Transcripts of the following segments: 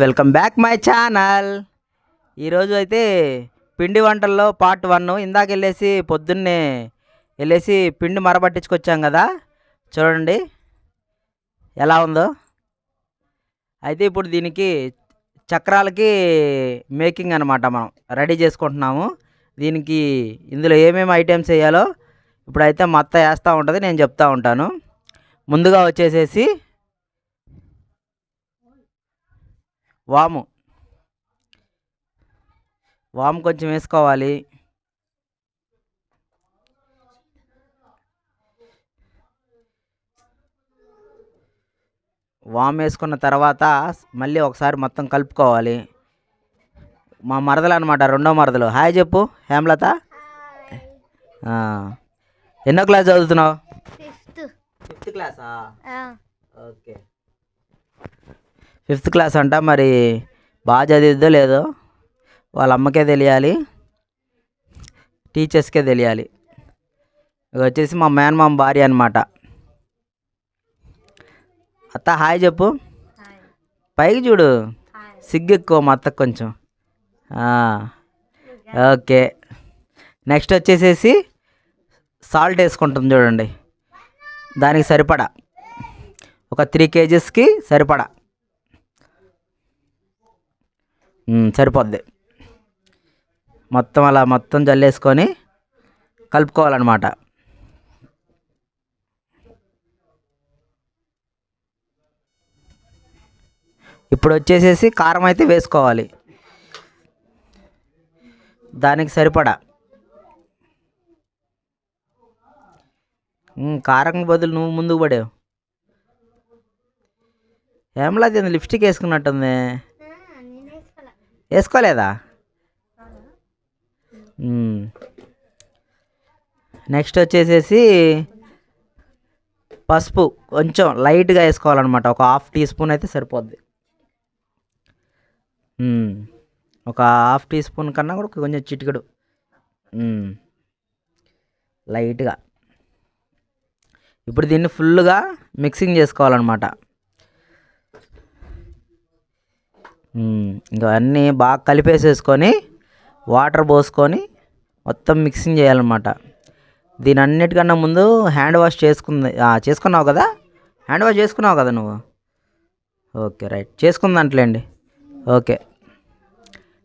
Welcome back my channel. ఈరోజు అయితే పిండి వంటల్లో పార్ట్ వన్. ఇందాక వెళ్ళేసి పొద్దున్నే వెళ్ళేసి పిండి మరబట్టించుకొచ్చాం కదా. చూడండి ఎలా ఉందో. అయితే ఇప్పుడు దీనికి చక్రాలకి మేకింగ్ అనమాట మనం రెడీ చేసుకుంటున్నాము. దీనికి ఇందులో ఏమేమి ఐటమ్స్ వేయాలో ఇప్పుడైతే మా అత్త వేస్తూ ఉంటుంది నేను చెప్తా ఉంటాను. ముందుగా వచ్చేసేసి వాము. వాము కొంచెం వేసుకోవాలి. వాము వేసుకున్న తర్వాత మళ్ళీ ఒకసారి మొత్తం కలుపుకోవాలి. మా మరదలు అనమాట రెండో మరదలు. హాయ్ చెప్పు హేమలత. ఎన్నో క్లాస్ చదువుతున్నావు? ఫిఫ్త్. ఫిఫ్త్ క్లాసా? ఓకే. ఫిఫ్త్ క్లాస్ అంట మరి బాగా చదివిద్దో లేదో వాళ్ళ అమ్మకే తెలియాలి టీచర్స్కే తెలియాలి. ఇది వచ్చేసి మా మేనమామ భార్య అనమాట అత్త హాయ్ చెప్పు. పైకి చూడు. సిగ్గు ఎక్కువ మా అత్తకు కొంచెం. ఓకే. నెక్స్ట్ వచ్చేసేసి సాల్ట్ వేసుకుంటుంది చూడండి. దానికి సరిపడా. ఒక త్రీ కేజీస్కి సరిపడా. సరిపోద్ది. మొత్తం అలా మొత్తం జల్లేసుకొని కలుపుకోవాలన్నమాట. ఇప్పుడు వచ్చేసేసి కారం అయితే వేసుకోవాలి. దానికి సరిపడా. కారం బదులు నువ్వు ముందుకు పడావు. ఏమలా లిప్స్టిక్ వేసుకున్నట్టుంది? వేసుకోలేదా? నెక్స్ట్ వచ్చేసేసి పసుపు కొంచెం లైట్గా వేసుకోవాలన్నమాట. ఒక హాఫ్ టీ స్పూన్ అయితే సరిపోద్ది. ఒక హాఫ్ టీ స్పూన్ కన్నా కూడా కొంచెం చిటికెడు. లైట్గా. ఇప్పుడు దీన్ని ఫుల్గా మిక్సింగ్ చేసుకోవాలన్నమాట మ్మ్. ఇంకా అన్నీ బాగా కలిపేసేసుకొని వాటర్ పోసుకొని మొత్తం మిక్సింగ్ చేయాలన్నమాట. దీని అన్నిటికన్నా ముందు హ్యాండ్ వాష్ చేసుకుంది చేసుకున్నావు కదా? హ్యాండ్ వాష్ చేసుకున్నావు కదా నువ్వు? Okay right. చేసుకుందంటలేండి. Okay.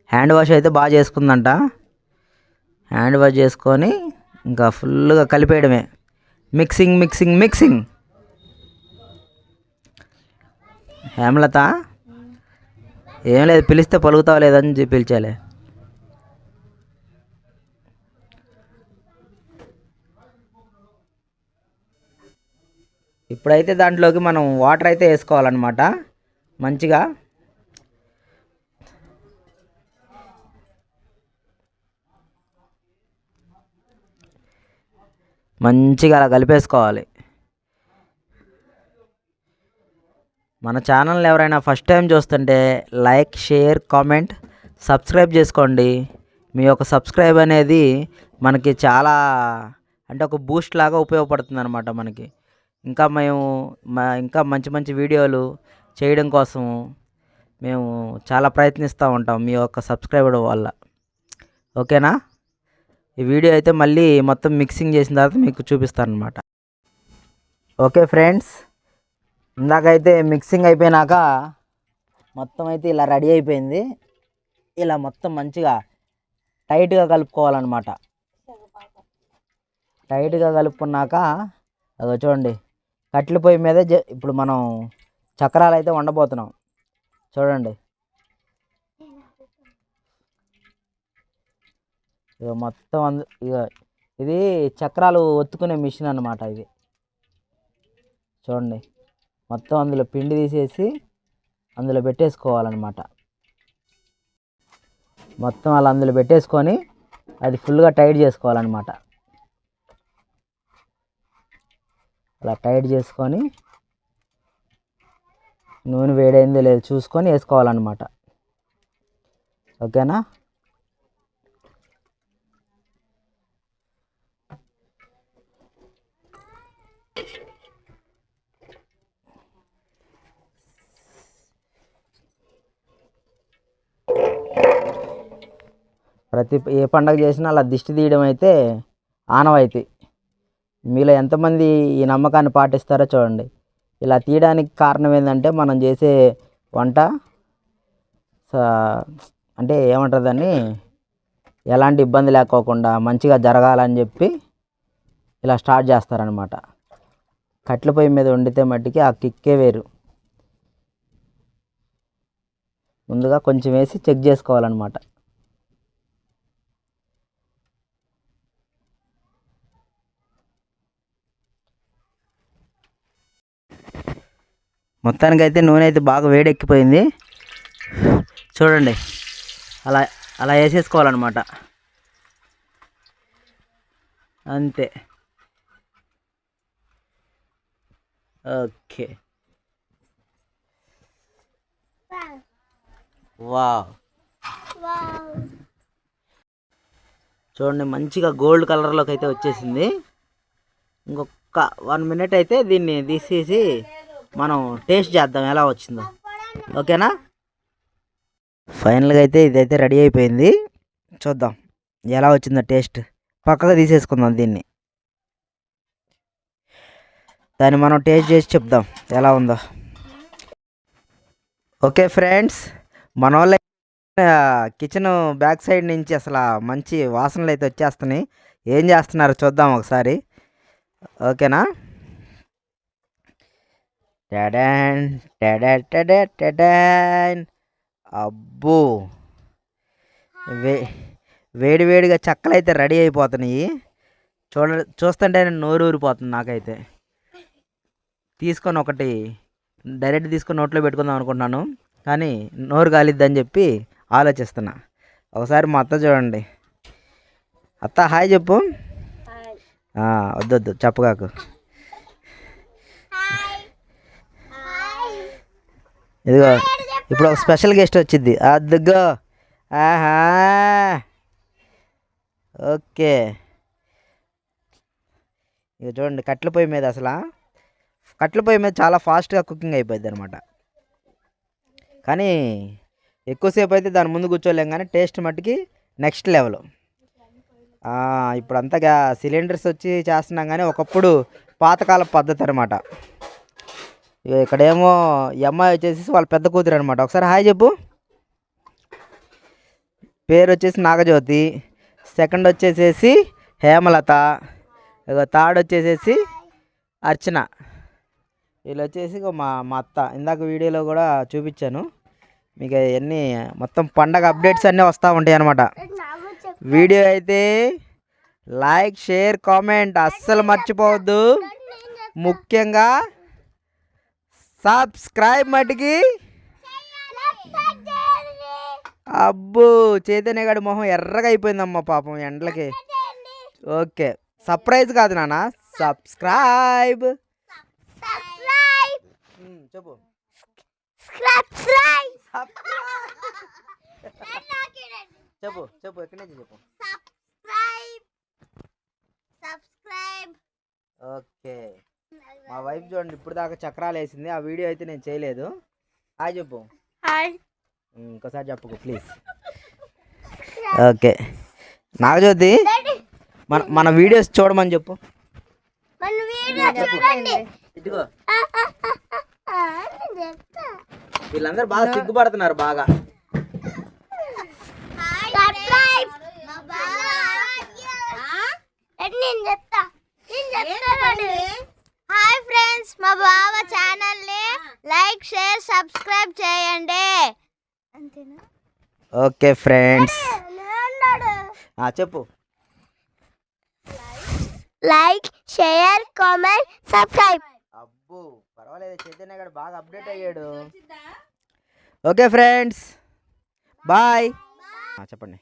Hand wash అయితే బాగా చేసుకుందంట. హ్యాండ్ వాష్ చేసుకొని ఇంకా ఫుల్గా కలిపేయడమే. Mixing mixing mixing. హేమలత ఏం లేదు పిలిస్తే పలుకుతావు లేదని చెప్పి పిలిచాలే. ఇప్పుడైతే దాంట్లోకి మనం వాటర్ అయితే వేసుకోవాలన్నమాట. మంచిగా. మంచిగా అలా కలిపేసుకోవాలి. మన ఛానల్ ఎవరైనా ఫస్ట్ టైం చూస్తుంటే లైక్ షేర్ కామెంట్ సబ్స్క్రైబ్ చేసుకోండి. మీ యొక్క సబ్స్క్రైబ్ అనేది మనకి చాలా అంటే ఒక బూస్ట్ లాగా ఉపయోగపడుతుంది అనమాట మనకి. ఇంకా మేము మా ఇంకా మంచి మంచి వీడియోలు చేయడం కోసం మేము చాలా ప్రయత్నిస్తూ ఉంటాం మీ యొక్క సబ్స్క్రైబర్ వల్ల. ఓకేనా? ఈ వీడియో అయితే మళ్ళీ మొత్తం మిక్సింగ్ చేసిన తర్వాత మీకు చూపిస్తాను అనమాట ఓకే ఫ్రెండ్స్. ఇందాకైతే మిక్సింగ్ అయిపోయినాక మొత్తం అయితే ఇలా రెడీ అయిపోయింది. ఇలా మొత్తం మంచిగా టైట్గా కలుపుకోవాలన్నమాట. టైట్గా కలుపుకున్నాక అదో చూడండి కట్టెల పొయ్యి మీద ఇప్పుడు మనం చక్రాలు అయితే వండబోతున్నాం. చూడండి. ఇక మొత్తం అంద ఇక ఇది చక్రాలు ఒత్తుకునే మిషన్ అన్నమాట ఇది. చూడండి. మొత్తం అందులో పిండి తీసేసి అందులో పెట్టేసుకోవాలన్నమాట. మొత్తం అలా అందులో పెట్టేసుకొని అది ఫుల్గా టైట్ చేసుకోవాలన్నమాట. అలా టైట్ చేసుకొని నూనె వేడైందో లేదో చూసుకొని వేసుకోవాలన్నమాట. ఓకేనా? ప్రతి ఏ పండగ చేసినా అలా దిష్టి తీయడం అయితే ఆనవాయితీ. మీలో ఎంతమంది ఈ నమ్మకాన్ని పాటిస్తారో చూడండి. ఇలా తీయడానికి కారణం ఏంటంటే మనం చేసే వంట స- అంటే ఏమంటారు దాన్ని? ఎలాంటి ఇబ్బంది లేకోకుండా మంచిగా జరగాలని చెప్పి ఇలా స్టార్ట్ చేస్తారనమాట కట్టెల పొయ్యి మీద వండితే మట్టికి ఆ కిక్కే వేరు. ముందుగా కొంచెం వేసి చెక్ చేసుకోవాలన్నమాట. మొత్తానికి అయితే నూనె అయితే బాగా వేడెక్కిపోయింది. చూడండి. అలా అలా వేసేసుకోవాలన్నమాట. అంతే. ఓకే. వావ్. చూడండి మంచిగా గోల్డ్ కలర్లోకి అయితే వచ్చేసింది. ఇంకొక వన్ మినిట్ అయితే దీన్ని తీసేసి మనం టేస్ట్ చేద్దాం ఎలా వచ్చిందో. ఓకేనా? ఫైనల్గా అయితే ఇదైతే రెడీ అయిపోయింది. చూద్దాం ఎలా వచ్చిందో టేస్ట్. పక్కగా తీసేసుకుందాం దీన్ని. దాన్ని మనం టేస్ట్ చేసి చెప్దాం ఎలా ఉందో. ఓకే ఫ్రెండ్స్ మన వాళ్ళ కిచెన్ బ్యాక్ సైడ్ నుంచి అసలు మంచి వాసనలు అయితే వచ్చేస్తున్నాయి. ఏం చేస్తున్నారు చూద్దాం ఒకసారి. ఓకేనా? Tada tada tada tada. అబ్బో. వే వేడి వేడిగా చక్కలు అయితే రెడీ అయిపోతున్నాయి. చూడ చూస్తుంటే నోరు ఊరిపోతుంది నాకైతే. తీసుకొని ఒకటి డైరెక్ట్ తీసుకొని నోట్లో పెట్టుకుందాం అనుకుంటున్నాను. కానీ నోరు కాలిద్దని చెప్పి ఆలోచిస్తున్నా. ఒకసారి మా అత్త చూడండి. అత్త హాయ్ చెప్పు. వద్దొద్దు చెప్పగాకు ఇదిగో ఇప్పుడు ఒక స్పెషల్ గెస్ట్ వచ్చింది. అద్దుగో ఆహా. ఓకే. ఇక చూడండి కట్టెల పొయ్యి మీద అసలు కట్టెల పొయ్యి మీద చాలా ఫాస్ట్గా కుకింగ్ అయిపోయింది అనమాట కానీ ఎక్కువసేపు అయితే దాని ముందు కూర్చోలేం కానీ టేస్ట్ మట్టుకి నెక్స్ట్ లెవెల్. ఇప్పుడు అంతగా సిలిండర్స్ వచ్చి చేస్తున్నాం కానీ ఒకప్పుడు పాతకాల పద్ధతి అనమాట ఇక ఇక్కడేమో ఈ అమ్మాయి వచ్చేసి వాళ్ళ పెద్ద కూతురు అనమాట ఒకసారి హాయ్ చెప్పు. పేరు వచ్చేసి నాగజ్యోతి. సెకండ్ వచ్చేసేసి హేమలత. ఇక థర్డ్ వచ్చేసేసి అర్చన. వీళ్ళు వచ్చేసి మా మా అత్త. ఇందాక వీడియోలో కూడా చూపించాను. మీకు అవన్నీ మొత్తం పండగ అప్డేట్స్ అన్నీ వస్తూ ఉంటాయి అనమాట వీడియో అయితే లైక్ షేర్ కామెంట్ అస్సలు మర్చిపోవద్దు. ముఖ్యంగా సబ్స్క్రైబ్ మటుకి. అబ్బో చైతన్య గడి మొహం ఎర్రగా అయిపోయిందమ్మా పాపం ఎండలకి. ఓకే సర్ప్రైజ్ కాదు నాన్న సబ్స్క్రైబ్. చెప్పు. చెప్పు చెప్పు ఎక్కడి నుంచి చెప్పు? ఓకే. మా వైఫ్ చూడండి ఇప్పుడు దాకా చక్రాలు వేసింది. ఆ వీడియో అయితే నేను చేయలేదు. హాయ్ చెప్పు. హాయ్. ఇంకోసారి చెప్పు ప్లీజ్. ఓకే. నాగజ్యోతి మన మన వీడియోస్ చూడమని చెప్పు. ఇదిగో వీళ్ళందరూ బాగా సిగ్గుపడుతున్నారు బాగా సబ్స్క్రైబ్ నేను చెప్తా నేను చెప్తానండి హాయ్ ఫ్రెండ్స్ మా బావ ఛానల్ని లైక్ షేర్ సబ్స్క్రైబ్ చేయండి. అంతేనా? Okay friends. చెప్పు. Like share comment subscribe. అబ్బో పర్వాలేదు చైతన్య గారు బాగా అప్డేట్ అయ్యాడు. Okay friends. బాయ్. చెప్పండి.